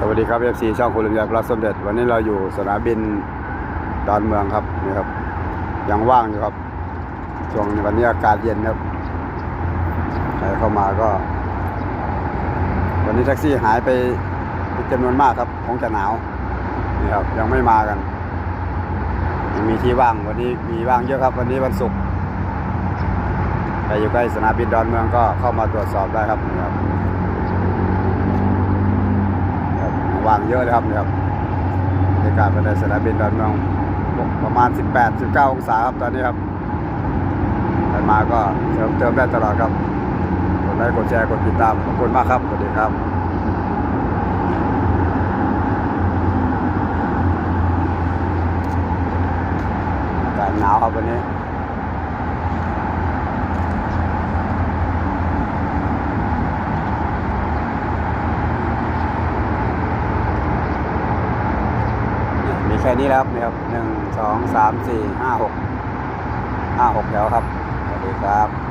สวัสดีครับ FC ช่องคุณลุงยายพระสมเด็จ วันนี้เราอยู่สนามบินดอนเมืองครับนี่ครับ ยังว่างอยู่ครับ ช่วงวันนี้อากาศเย็นครับใครเข้ามาก็ วันนี้แท็กซี่หายไปจำนวนมากครับคงจะหนาวนี่ครับ ยังไม่มากันยังมีที่ว่างวันนี้มีว่างเยอะครับ วันนี้วันศุกร์ใครอยู่ใกล้สนามบินดอนเมืองก็เข้ามาตรวจสอบได้ครับนี่ครับ ครับ วางเยอะเลยครับเนี่ยครับบรรยากาศภายในสนามบินดอนเมืองประมาณ 18 19 องศาครับตอนนี้ครับใครมาก็เติมเติมได้ตลอดครับกดไลค์กดแชร์กดติดตามขอบคุณมากครับสวัสดีครับอากาศหนาวครับวันนี้ มีแค่นี้แล้วนะครับหนึ่งสองสามสี่ห้าหกห้าหกแล้วครับสวัสดีครับ